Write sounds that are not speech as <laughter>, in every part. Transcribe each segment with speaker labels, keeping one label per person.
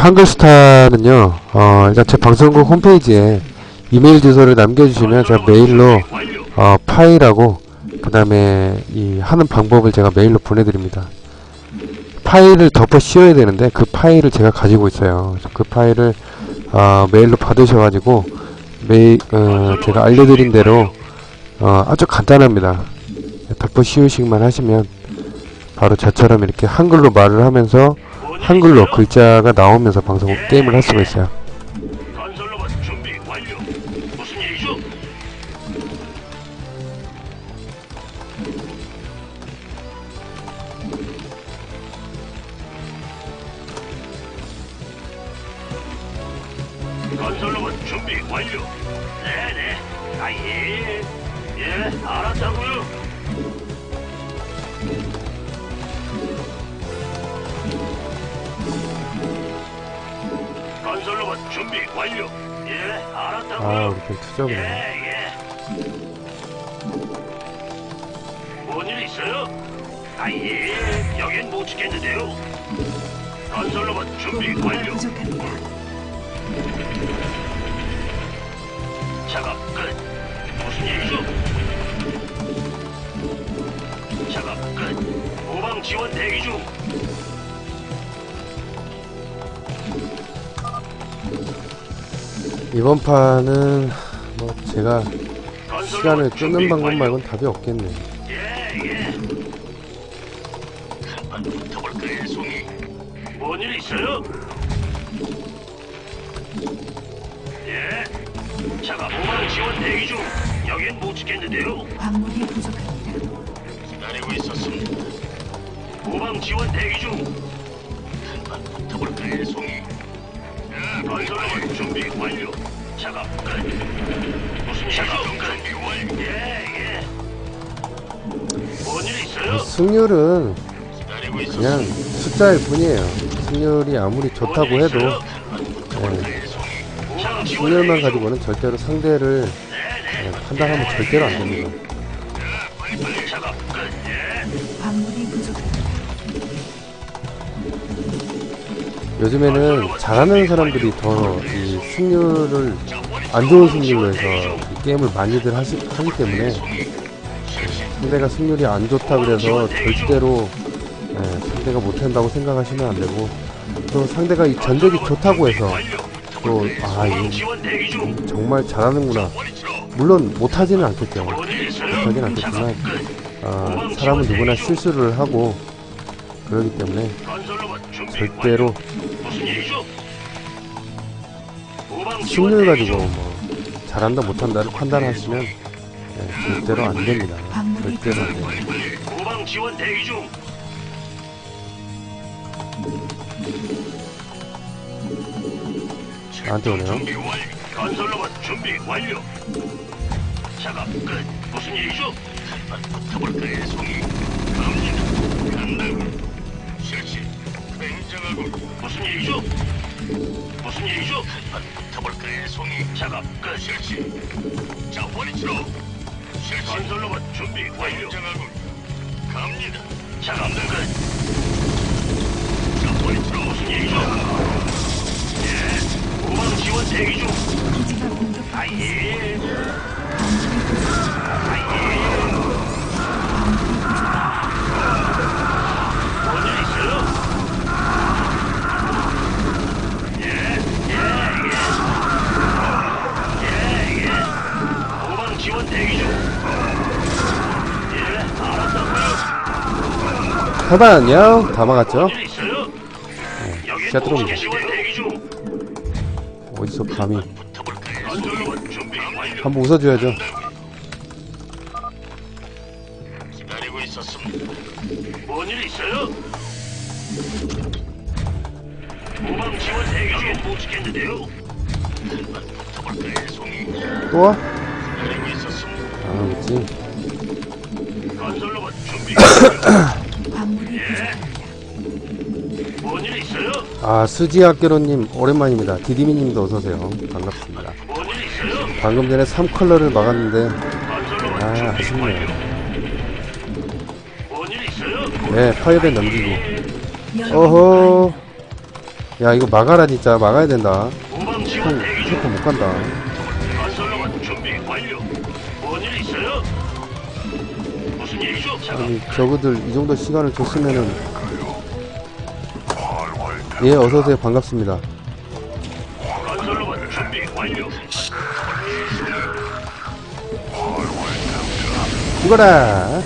Speaker 1: 한글스타는요, 어, 일단 제 방송국 홈페이지에 이메일 주소를 남겨주시면 제가 메일로, 어, 파일하고, 그 다음에 이 하는 방법을 제가 메일로 보내드립니다. 파일을 덮어 씌워야 되는데, 그 파일을 제가 가지고 있어요. 그 파일을, 어, 메일로 받으셔가지고, 메일, 어, 제가 알려드린 대로, 어, 아주 간단합니다. 덮어 씌우기만 하시면, 바로 저처럼 이렇게 한글로 말을 하면서, 한글로 글자가 나오면서 방송 게임을 할 수가 있어요.
Speaker 2: 건설로봇 준비 완료. 네네. 아 예. 예, 알았다고요. 건설로봇 준비 완료. 예, 알았다고요.
Speaker 1: 아, 우리 편 투적이네.
Speaker 2: 예, 예. 뭔일 있어요? 아, 예. 여긴 못 지켰는데요. 건설로봇 준비 완료.
Speaker 3: 부족합니다.
Speaker 2: 작업 끝. 무슨 일이죠? 작업 끝. 후방 지원 대기 중.
Speaker 1: 이번 판은 뭐 제가 시간을 끄는 방법. 말고는 답이 없겠네.
Speaker 2: 예, 예. 한판 붙어볼까요, 송이? 뭔일 있어요? 예. 차가 모방 지원 대기 중. 여긴 못 지켰는데요.
Speaker 3: 광물이 부족합니다.
Speaker 2: 기다리고 있었습니다. 모방 지원 대기 중. 한판 붙어볼까요, 송이? 예, 건설로봇 준비 완료. 차가 끝. 무슨 차가 준비 완료. 예, 예. 뭔일 있어요?
Speaker 1: 승률은
Speaker 2: 기다리고
Speaker 1: 그냥 숫자일 뿐이에요. 승률이 아무리 좋다고 해도 예, 승률만 가지고는 절대로 상대를 예, 판단하면 절대로 안 됩니다. 요즘에는 잘하는 사람들이 더 이 승률을 안 좋은 승률로 해서 이 게임을 많이들 하시, 하기 때문에 상대가 승률이 안 좋다 그래서 절대로 예, 상대가 못한다고 생각하시면 안 되고 또 상대가 이 전적이 좋다고 해서 또아 이 정말 잘하는구나. 물론 못하지는 않겠죠 못하지는 않겠지만 아, 사람은 누구나 실수를 하고 그러기 때문에 절대로 승률 가지고 뭐 잘한다 못한다를 판단하시면 예, 절대로 안 됩니다 절대로 안 돼요
Speaker 2: 후방 지원 대기 중.
Speaker 1: 나한테 오네요
Speaker 2: 준비 완료. 건설 로봇 준비 완료. 작업 끝. 무슨 일이죠? 한판 붙어볼까요, 송이? 갑니다. 간다고. 실시. 굉장하고. 무슨 일이죠? 무슨 일이죠? 한판 붙어볼까요, 송이? 작업 끝. 실시. 자, 원위치로. 실시. 건설로봇 준비 완료. 굉장하고. 갑니다. 작업 끝. 자, 원위치로. 무슨 일이죠? 예. 후방 지원 대기 중. 아예.
Speaker 1: 하단 안녕 다 막았죠?
Speaker 2: 여기
Speaker 1: 시작 들어옵니다. 어디서 감히. 한번 웃어줘야죠.
Speaker 2: 뭔일 있어요? 후방 지원 대기 중. 못 지켰는데요.
Speaker 1: 또 와? 아 그치
Speaker 2: 건설로봇 준비. <coughs> <coughs> <coughs>
Speaker 3: 광물이 부족합니다.
Speaker 2: 뭔일 있어요?
Speaker 1: 아 스지학교로님 오랜만입니다 디디미님도 어서오세요 반갑습니다
Speaker 2: 뭔일 있어요?
Speaker 1: 방금 전에 3컬러를 막았는데 아 아쉽네요
Speaker 2: 완료. 뭔일 있어요?
Speaker 1: 네 파이어밴 넘기고 어허 야 이거 막아라 진짜 막아야 된다
Speaker 2: 후방 지원
Speaker 1: 형
Speaker 2: 대기 중.
Speaker 1: 슈퍼 못 간다 아니 저그들 이 정도 시간을 줬으면은 예 어서오세요 반갑습니다. 죽어라?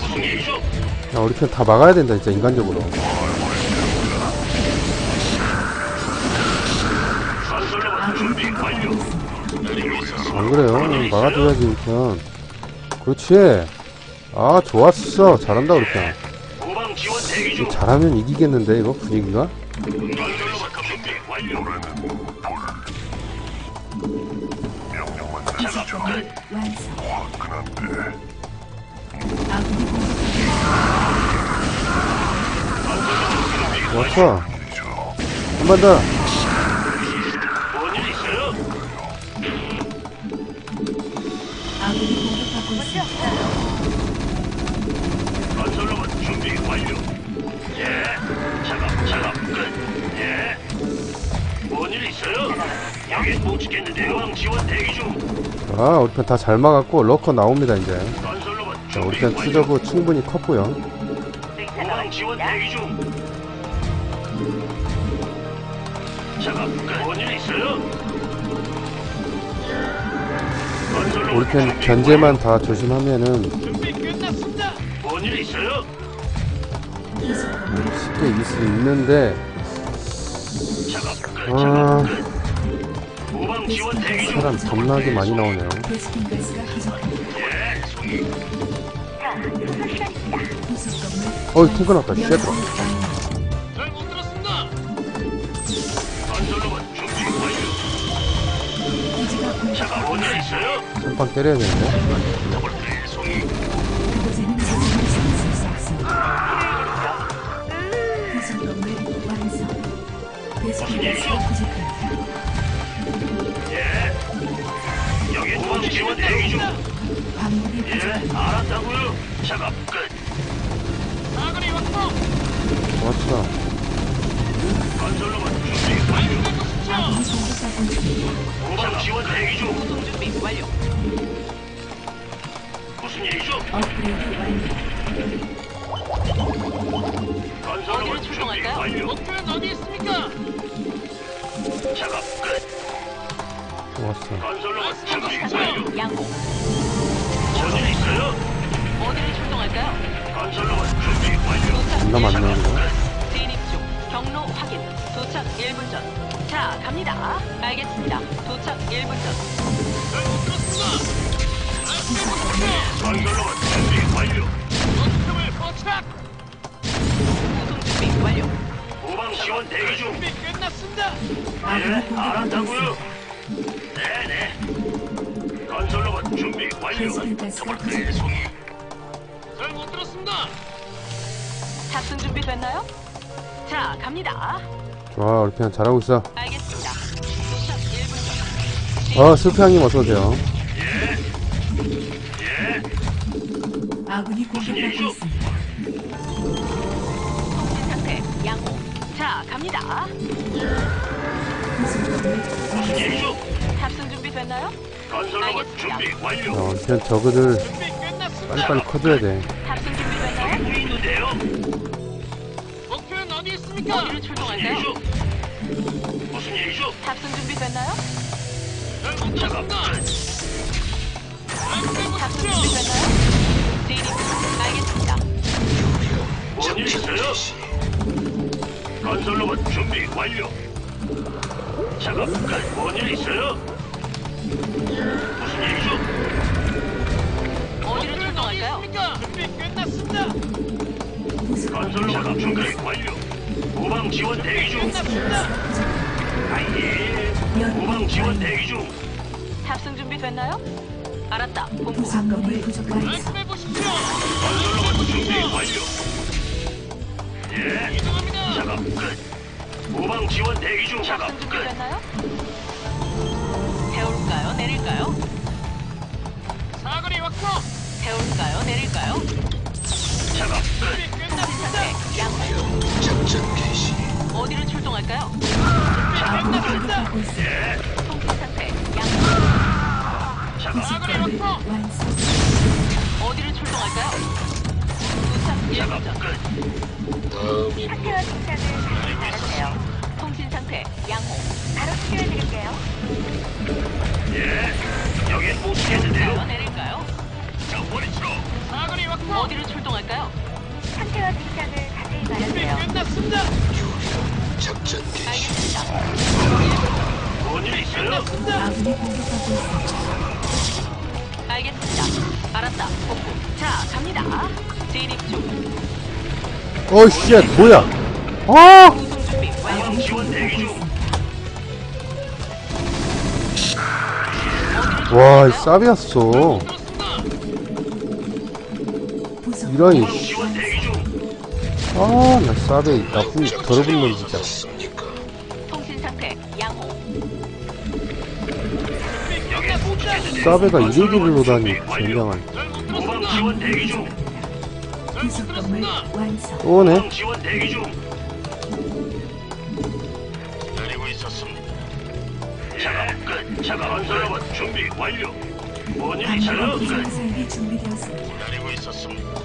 Speaker 2: 무슨 일이죠?
Speaker 1: 야 우리 편 다 막아야 된다 진짜 인간적으로 안 그래요? 막아줘야지 편 그렇지. 아 좋았어. 잘한다
Speaker 2: 중.
Speaker 1: 이거 잘하면 이기겠는데 이거 분위기가? 좋았어. 한 번 더
Speaker 2: 있어요? 여긴 못 지켰는데 후방 지원 대기 중.
Speaker 1: 아 우리 편 다 잘 막았고 러커 나옵니다 이제 자, 우리 편. 투저그 충분히 컸고요
Speaker 2: 후방 지원 대기 중. 작업 끝. 뭔일 있어요? 건설로만
Speaker 1: 우리 편
Speaker 2: 준비
Speaker 1: 견제만 다 조심하면은
Speaker 2: 준비 끝났습니다. 뭔일 있어요?
Speaker 3: 기술 건물
Speaker 1: 쉽게 이길 수 있는데. 아. 사람 겁나게 많이 나오네요 어이 튕겨 났다 쉣
Speaker 3: 완료.
Speaker 2: 잘못 들었습니다.
Speaker 1: 선빵 때려야 되는데.
Speaker 3: 베스킨 가스가 부족합니다.
Speaker 2: 예. 여기 후방 지원 대기 중.
Speaker 3: 광물이
Speaker 2: 예,
Speaker 3: 부족합니다.
Speaker 2: 알았다고요. 작업 끝. 사거리 확보.
Speaker 1: 좋았어
Speaker 2: 건설로만 준비 완료.
Speaker 3: 아군이 공격받고 있습니다.
Speaker 2: 후방 지원 대기 중. 구성 준비 완료. 무슨 일이죠?
Speaker 3: 업그레이드 완료.
Speaker 2: 건설로만 준비 완료. 목표는 어디 있습니까? 작업 끝.
Speaker 1: 좋았어
Speaker 2: 일 있어요?
Speaker 4: 어디를 출동할까요?
Speaker 2: 건설로만 준비 완료.
Speaker 4: 도착
Speaker 1: 겁나 많네 이거
Speaker 4: 진입 중. 경로 확인. 도착 1분 전. 자, 갑니다. 알겠습니다. 도착 1분 전.
Speaker 2: 건설로만 준비 완료. 포착.
Speaker 4: 구성 준비 완료.
Speaker 2: 후방 지원 대기 중.
Speaker 3: 아군이
Speaker 2: 예, 알았다고요. 네네. 건설로만 준비 완료.
Speaker 3: 가스가 부족합니다.
Speaker 2: 송이. 잘 못 들었습니다.
Speaker 4: 탑승 준비 됐나요? 자, 갑니다.
Speaker 1: 좋아 우리 편 잘하고 있어
Speaker 4: 알겠습니다. 도착 1분 전.
Speaker 1: 어 슬프양님 어서 오세요
Speaker 2: 예.
Speaker 3: 아군이 공격받고 있습니다.
Speaker 2: 일이죠?
Speaker 4: 탑승 준비 됐나요?
Speaker 2: 준비
Speaker 1: 어,
Speaker 2: 완료.
Speaker 1: 편 저그들
Speaker 2: 준비 끝났습니다.
Speaker 1: 빨리빨리 커줘야 돼
Speaker 4: 탑승 준비 됐나요?
Speaker 2: 여기 있는데요. 목표는 어디 있습니까?
Speaker 4: 어디를 출동할까요?
Speaker 2: 무슨 일이죠? 무슨 일이죠?
Speaker 4: 탑승 준비 됐나요? 탑승 준비 됐나요? 진입 중. 알겠습니다.
Speaker 2: 뭔일 있어요? 건설로만 준비 완료. 작업 끝. 뭔일 있어요? 무슨 일이죠?
Speaker 4: 어디를 출동할까요?
Speaker 2: 준비 끝났습니다.
Speaker 3: 기술 건물
Speaker 2: 건설로만 준비 완료. 후방 지원 대기 중. 아예. 후방 지원 대기 중.
Speaker 4: 탑승 준비 됐나요? 알았다. 본부.
Speaker 3: 부상 건물 부족합니다.
Speaker 2: 해보십시오. 건설로만 준비 완료. 예. 이동합니다. 작업 끝. 후방 지원 대기 중. 작업
Speaker 4: 탑승 준비
Speaker 2: 끝.
Speaker 4: 됐나요? 배울 태울까요? 내릴까요?
Speaker 2: 사거리 확보.
Speaker 4: 태울까요? 내릴까요?
Speaker 2: 작업 끝.
Speaker 4: 통신 상태 양호.
Speaker 2: 작전 개시.
Speaker 4: 어디로 출동할까요? 통신 상태 양호.
Speaker 3: 완성.
Speaker 4: 어디로 출동할까요? 도착 1분 전.
Speaker 5: 상태와 증상을 말해주세요.
Speaker 4: 통신 상태 양호.
Speaker 5: 바로 치료해드릴게요.
Speaker 2: 예. 여긴 못? 치겠는데요.
Speaker 4: 내릴까요?
Speaker 2: 자, 머리치로. 사거리 확보.
Speaker 4: 어디로 출동할까요?
Speaker 5: 상태와 증상을 자세히 말해주세요.
Speaker 2: 끝났습니다. 작전
Speaker 4: 알겠습니다.
Speaker 2: 뭔일 있어요?
Speaker 3: 아군이 공격받고 있습니다.
Speaker 4: 알겠습니다. 알았다. 복구. 자, 갑니다. 진입 중.
Speaker 1: 어, 쉣, 뭐야? 아!
Speaker 2: 지원 대기 중.
Speaker 1: 와, 이 쌉이었어. 이런,
Speaker 3: 건물
Speaker 1: 씨.
Speaker 2: 지원 대기 중.
Speaker 1: 아, 나 쌉에 나쁜, 더러운 놈 진짜.
Speaker 4: 통신 상태 양호.
Speaker 1: 쌉에가 이래기를 오다니, 젠장한.
Speaker 2: 도망 지원 대기 중.
Speaker 3: 부속 건물 완성.
Speaker 1: 또 오네?
Speaker 2: 도망 지원 대기 중. 준비 완료. 뭔일 있어요?
Speaker 3: 준비되었습니다.
Speaker 2: 기다리고 있었습니다.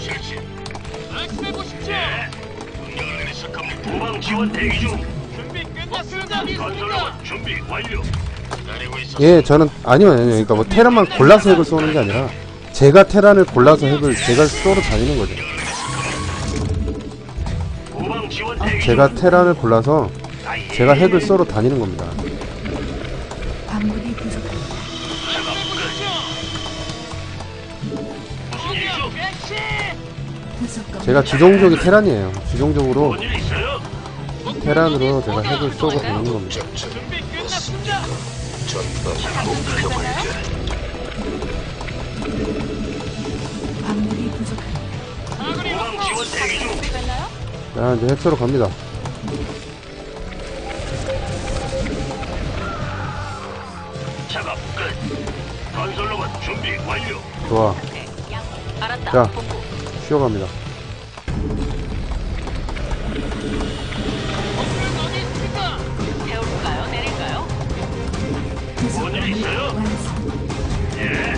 Speaker 2: 실시. 말씀해 보십시오. 예. 명령을 내리실 겁니다. 도망 지원 대기 중. 준비 끝났습니다. 건설로봇 준비 완료. 기다리고 있었습니다.
Speaker 1: 예, 저는, 아니요, 아니요. 그러니까 뭐 테란만 골라서 핵을 쏘는 게 아니라, 제가 테란을 골라서 핵을 제가 쏘러 다니는 거죠.
Speaker 2: 도망 지원 대기
Speaker 1: 제가
Speaker 2: 중.
Speaker 1: 테란을 골라서
Speaker 2: 아, 예.
Speaker 1: 제가 핵을 쏘러 다니는 겁니다. 제가 주종족이 테란이에요. 주종적으로? 테란으로 제가 핵을 쏘고 다니는 겁니다. 자, 이제 핵 쏘러 갑니다. 좋아.
Speaker 4: 양호. 알았다. 내릴까요?
Speaker 2: 뭔일 있어요? 예.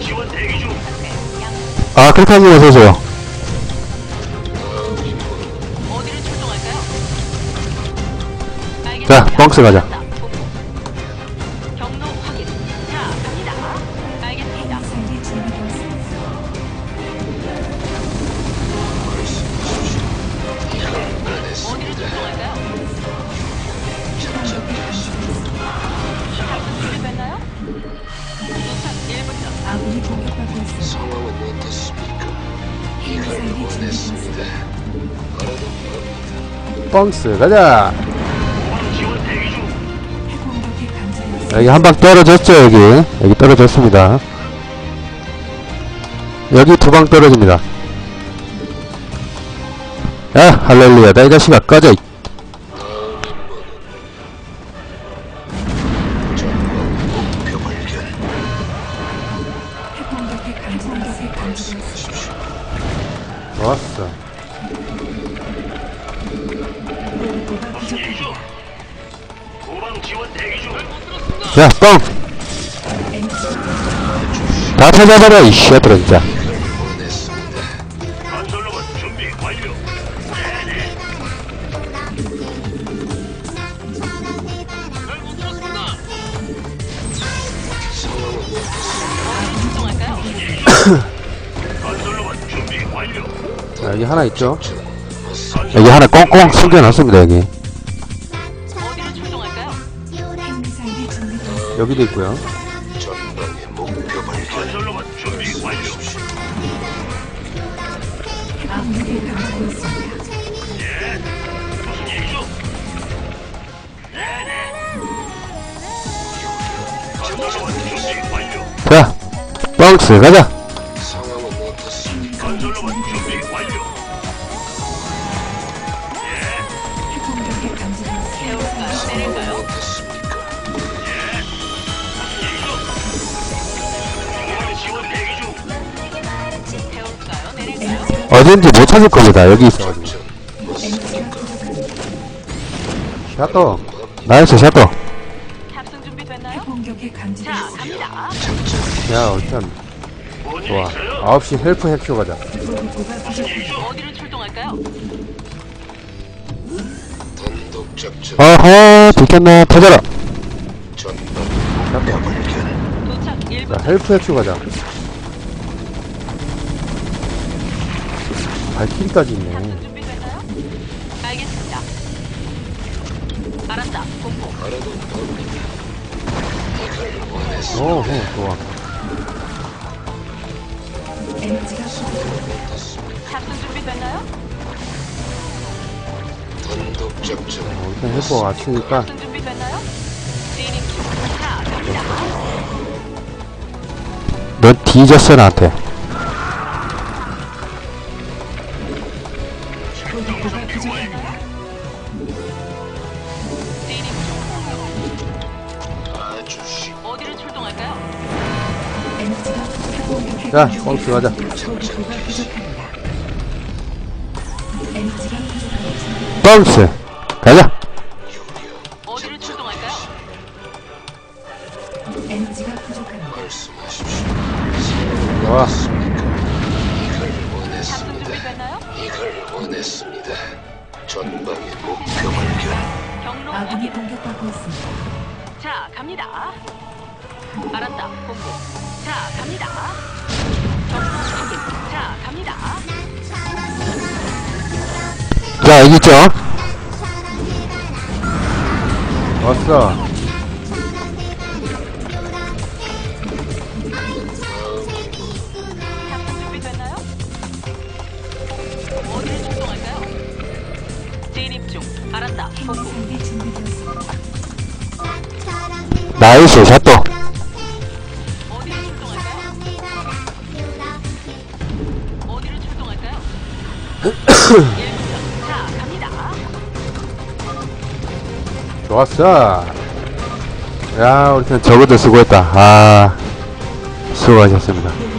Speaker 2: 지원 대기 중.
Speaker 1: 아, 그렇게 하지 마세요.
Speaker 4: 출동할까요?
Speaker 1: 자,
Speaker 4: 알겠습니다.
Speaker 1: 벙스 가자.
Speaker 3: 아군이 공격받고 있습니다.
Speaker 2: 상황은 어떻습니까?
Speaker 3: 핵미사일이 준비되었습니다.
Speaker 1: 뻥스, 가자!
Speaker 2: 도망 지원 대기 중.
Speaker 3: 핵공격이 감지되었습니다.
Speaker 1: 여기 한 방 떨어졌죠, 여기. 여기 떨어졌습니다. 여기 두 방 떨어집니다. 야, 할렐루야. 나이 자식아, 꺼져. 이.
Speaker 3: 감지되었습니다.
Speaker 1: 좋았어. 자, 뻥! 다 찾아버려, 이 쉐들아, 진짜. 하나 있죠? 여기 하나 꽁꽁 숨겨놨습니다, 여기.
Speaker 4: 어디로 출동할까요?
Speaker 1: 여기도 있고요.
Speaker 2: 전방의 목표 발견. 건설로봇 준비 완료.
Speaker 3: 아군이 감지되었습니다.
Speaker 2: 무슨 일이죠? 네네. 건설로봇 준비 완료.
Speaker 1: 자, 뻥스, 가자! 어딘지 못 찾을 겁니다. 여기 있어가지고. 샤또. 나이스, 샤또.
Speaker 4: 탑승 준비됐나요?
Speaker 3: 공격에
Speaker 4: 자. 갑니다.
Speaker 1: 야, 일단, 좋아.
Speaker 2: 있어요?
Speaker 1: 9시 헬프 핵쇼 가자.
Speaker 4: 어디로 출동할까요?
Speaker 1: 어허, 들켰네. 터져라.
Speaker 4: 도착 1분
Speaker 1: 자, 헬프 핵쇼 가자. 발키리까지 있네.
Speaker 4: 준비 됐나요? 알겠습니다. 알았다. 본부.
Speaker 1: 오, 오, 좋아.
Speaker 3: 에너지가 부족합니다.
Speaker 4: 준비 됐나요?
Speaker 1: 어, 일단 헬프가 왔으니까.
Speaker 4: 탑승 준비 됐나요? 진입 중. 자, 갑니다.
Speaker 1: 넌 뒤졌어, 나한테. 자. 뻥치 가자.
Speaker 3: 에너지가 부족합니다.
Speaker 1: 뻥스. 가자.
Speaker 4: 어디로 출동할까요?
Speaker 3: 에너지가 부족합니다.
Speaker 4: 경로
Speaker 3: 아군이
Speaker 4: 확인.
Speaker 3: 공격받고 있습니다.
Speaker 4: 자, 갑니다. 알았다. 본부. 자, 갑니다. 자,
Speaker 1: 여기 있죠? 왔어.
Speaker 4: 탑승 준비됐나요? 어디로 출동할까요? 진입 중. 알았다. 본부.
Speaker 3: 핵미사일이 준비되었습니다.
Speaker 1: 나이스, 샷도. 좋았어. 야, 우리 팀 저거도 수고했다. 아, 수고하셨습니다.